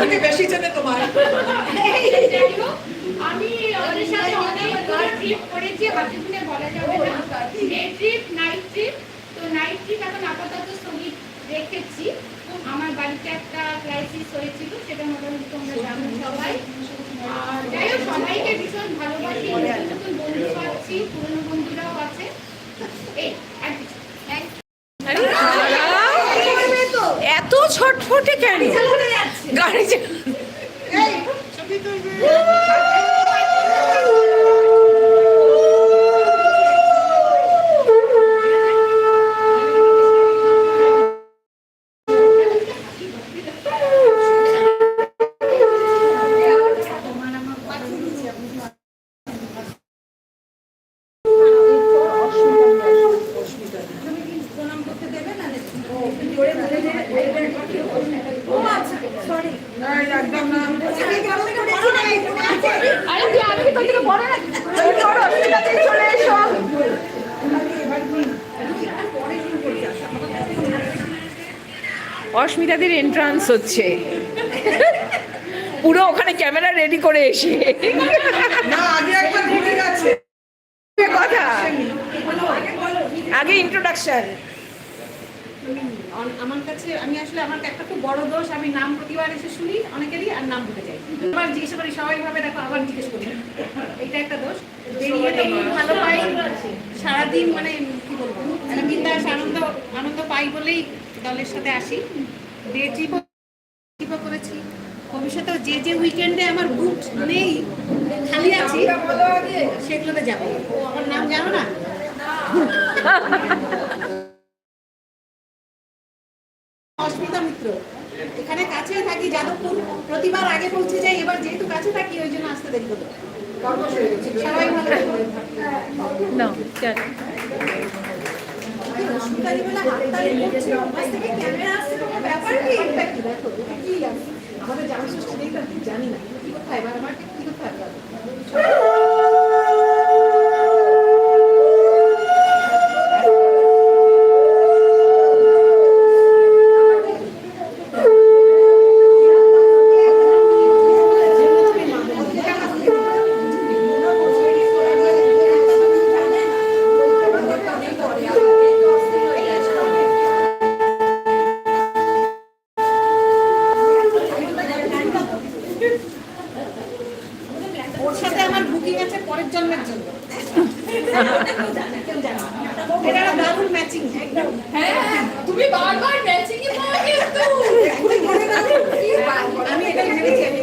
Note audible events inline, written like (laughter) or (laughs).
থেকে বেশি চেনে হোক, আমি ওদের সাথে অনেকবার ট্রিপ করেছি বাকি বলা যাবে না ডে ট্রিপ নাইট ট্রিপ তো নাইট ট্রিপ এখন আপাতত স্থগিত রেখেছি আমার বাড়িতে একটা ক্রাইসিস হয়েছিল সেটা মোটামুটি তোমরা জানো সবাই আর যাই হোক সবাইকে ভীষণ ভালোবাসি নতুন নতুন বন্ধু পাচ্ছি পুরনো বন্ধুরাও আছে এই আর কিছু এত ছটফটে কেন গাড়ি চা- আরে তুই আমি কি তোর থেকে বড় নাকি? অস্মিতাদের এন্ট্রান্স হচ্ছে। পুরো ওখানে ক্যামেরা রেডি করে এসে। না আগে একবার ঘুরে গেছে। কথা। আগে ইন্ট্রোডাকশন আমার কাছে আমি আসলে আমার একটা খুব বড় দোষ আমি নাম প্রতিবার এসে শুনি অনেকেরই আর নাম ভুলে যাই আবার জিজ্ঞেস করি সবাই ভাবে দেখো আবার জিজ্ঞেস করি। এটা একটা দোষ। বেরিয়ে ভালো। পাই সারাদিন মানে কি বলব একটা বিন্দাস আনন্দ আনন্দ পাই বলেই দলের সাথে আসি। ডে ট্রিপও করেছি। ভবিষ্যতেও যে যে উইকেন্ডে আমার বুক নেই খালি আছি সেগুলোতে যাব। ও আমার নাম জানো না? (laughs) মিত্র এখানে কাছে থাকি যাদবপুর। প্রতিবার আগে পৌঁছে যাই এবার যেহেতু কাছে থাকি ওই জন্য আসতে দেরি হলো সবাই ভালো না অস্মিতাদি বলে হাততালি পড়ছে, ওপাশ থেকে ক্যামেরা আসছে, কোনো ব্যাপার কি? এটা কি দেখো, এটা কি আমাদের জামাই ষষ্ঠী নেই তো জানি না। কি কোথায়? এবার আমার কি কোথায়? পছন্দ তুমি বারবার ম্যাচিং আমি এটা ভেবেছি